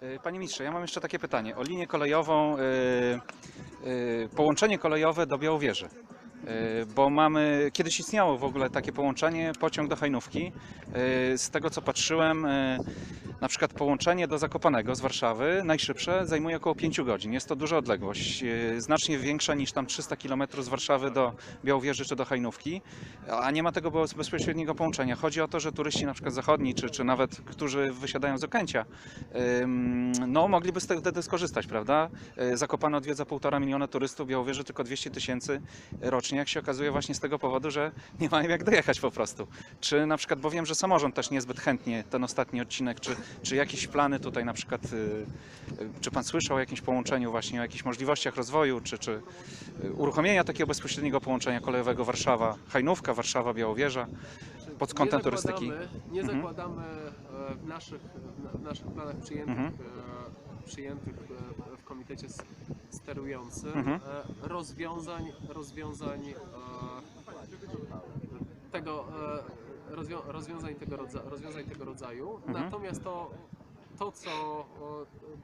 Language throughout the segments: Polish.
E, Panie ministrze, ja mam jeszcze takie pytanie o linię kolejową, e, e, połączenie kolejowe do Białowieży. E, Bo mamy, kiedyś istniało w ogóle takie połączenie, pociąg do Hajnówki. E, Z tego co patrzyłem, e, na przykład połączenie do Zakopanego z Warszawy, najszybsze, zajmuje około 5 godzin. Jest to duża odległość, znacznie większa niż tam 300 km z Warszawy do Białowieży czy do Hajnówki, a nie ma tego bez- bezpośredniego połączenia. Chodzi o to, że turyści na przykład zachodni, czy, czy nawet którzy wysiadają z Okęcia, no mogliby z tego wtedy skorzystać, prawda? Zakopane odwiedza półtora miliona turystów, Białowieży tylko 200 tysięcy rocznie, jak się okazuje właśnie z tego powodu, że nie mają jak dojechać po prostu. Czy na przykład, bo wiem, że samorząd też niezbyt chętnie ten ostatni odcinek, czy, czy jakieś plany tutaj na przykład, y, y, czy pan słyszał o jakimś połączeniu właśnie, o jakichś możliwościach rozwoju, czy, czy y, uruchomienia takiego bezpośredniego połączenia kolejowego Warszawa, Hajnówka, Warszawa, Białowieża, pod kątem nie turystyki? nie Mhm. zakładamy e, w naszych, w naszych planach przyjętych, Mhm. e, przyjętych e, w komitecie sterującym Mhm. e, rozwiązań, rozwiązań e, tego, e, rozwią, rozwiązań, tego rozwiązań tego rodzaju. Mhm. Natomiast to, to, co,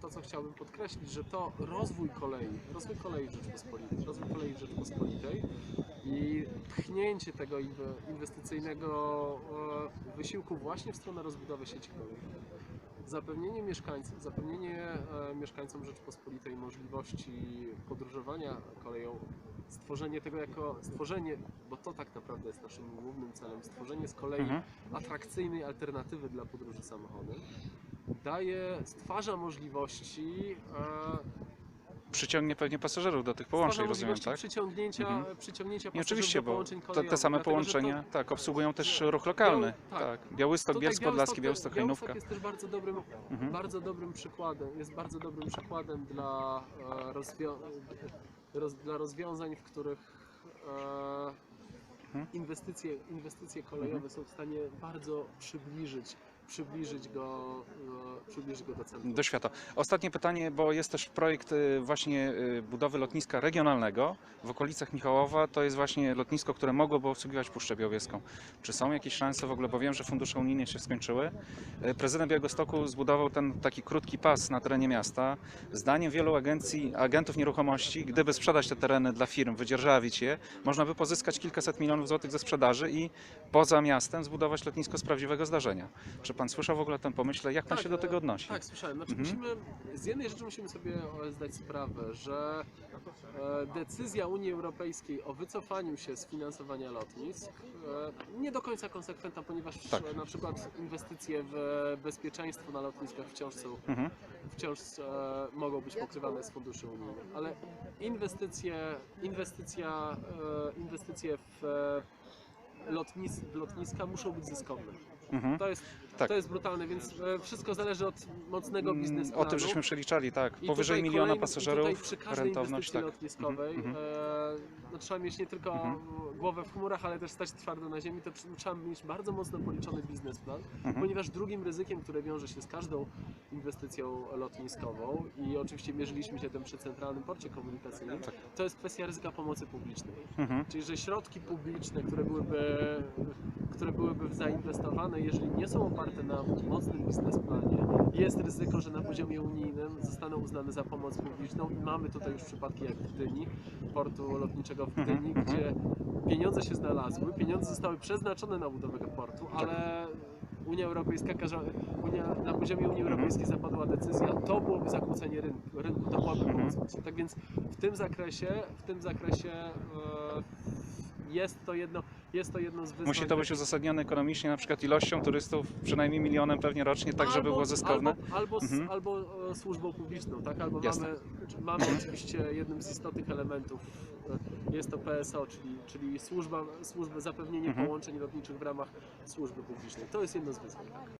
to, co chciałbym podkreślić, że to rozwój kolei, rozwój kolei Rzeczpospolitej, rozwój kolei Rzeczpospolitej i pchnięcie tego inwe- inwestycyjnego wysiłku właśnie w stronę rozbudowy sieci kolei. Zapewnienie mieszkańcom, zapewnienie e, mieszkańcom Rzeczpospolitej możliwości podróżowania koleją, stworzenie tego jako stworzenie, bo to tak naprawdę jest naszym głównym celem, stworzenie z kolei Mhm. atrakcyjnej alternatywy dla podróży samochodem, daje, stwarza możliwości e, Przyciągnie pewnie pasażerów do tych połączeń, rozumiem, tak? przyciągnięcia, Mhm. przyciągnięcia Nie, pasażerów oczywiście, do bo połączeń to, kolejowych. te same że to- połączenia tak, obsługują też ruch lokalny. tak. Tak. Białystok, Tutaj Bielsko Podlaski, Białystok- Hajnówka. Białystok jest też bardzo dobrym, Mhm. bardzo dobrym przykładem, jest bardzo dobrym przykładem dla, e, rozwio- roz, dla rozwiązań, w których e, Mhm. inwestycje, inwestycje kolejowe są w stanie bardzo przybliżyć, przybliżyć go, przybliżyć go do centrum. do świata. Ostatnie pytanie, bo jest też projekt y, właśnie y, budowy lotniska regionalnego w okolicach Michałowa. To jest właśnie lotnisko, które mogłoby obsługiwać Puszczę Białowieską. Czy są jakieś szanse w ogóle, bo wiem, że fundusze unijne się skończyły. Y, Prezydent Białegostoku zbudował ten taki krótki pas na terenie miasta. Zdaniem wielu agencji, agentów nieruchomości, gdyby sprzedać te tereny dla firm, wydzierżawić je, można by pozyskać kilkaset milionów złotych ze sprzedaży i poza miastem zbudować lotnisko z prawdziwego zdarzenia. Czy pan słyszał w ogóle o tym pomyśle? Jak pan Tak, się do tego e, odnosi? Tak, słyszałem. Znaczy Mhm. musimy, z jednej rzeczy musimy sobie zdać sprawę, że e, decyzja Unii Europejskiej o wycofaniu się z finansowania lotnisk e, nie do końca konsekwentna, ponieważ Tak. na przykład inwestycje w bezpieczeństwo na lotniskach wciąż są Mhm. wciąż mogą być pokrywane z funduszy unijnych, ale inwestycje, inwestycja, e, inwestycje w, lotnis, lotniska muszą być zyskowne. Mhm. To jest, Tak. to jest brutalne, więc e, wszystko zależy od mocnego Mm, biznesplanu. O tym żeśmy przeliczali, tak. I Powyżej miliona kolejny- i pasażerów, Tutaj przy każdej rentowność, tak. lotniskowej Mhm, e, no, trzeba mieć nie tylko Mhm. Głowę w chmurach, ale też stać twardo na ziemi, to tr- trzeba mieć bardzo mocno policzony biznesplan, Mhm. ponieważ drugim ryzykiem, które wiąże się z każdą inwestycją lotniskową i oczywiście mierzyliśmy się tym przy Centralnym Porcie Komunikacyjnym, Tak. to jest kwestia ryzyka pomocy publicznej. Mhm. Czyli, że środki publiczne, które byłyby, które byłyby zainwestowane, jeżeli nie są oparte na mocnym biznesplanie, jest ryzyko, że na poziomie unijnym zostaną uznane za pomoc publiczną i mamy tutaj już przypadki jak w Gdyni, portu lotniczego w Mhm, Gdyni, mhm. gdzie pieniądze się znalazły, pieniądze zostały przeznaczone na budowę portu, Tak. ale Unia Europejska, Unia, na poziomie Unii Mhm. Europejskiej zapadła decyzja, to byłoby zakłócenie rynku, rynku to byłaby Mhm. pomoc. Tak więc w tym zakresie, w tym zakresie e, jest to jedno, jest to jedno z wyzwań. Musi to być uzasadnione ekonomicznie, na przykład ilością turystów, przynajmniej milionem pewnie rocznie, tak żeby było zyskowne. Albo, albo, Mhm. albo e, służbą publiczną, tak? Albo Jasne. mamy, mamy oczywiście jednym z istotnych elementów e, jest to PSO, czyli, czyli służba, służba zapewnienie Mhm. połączeń lotniczych w ramach służby publicznej. To jest jedno z wyzwań.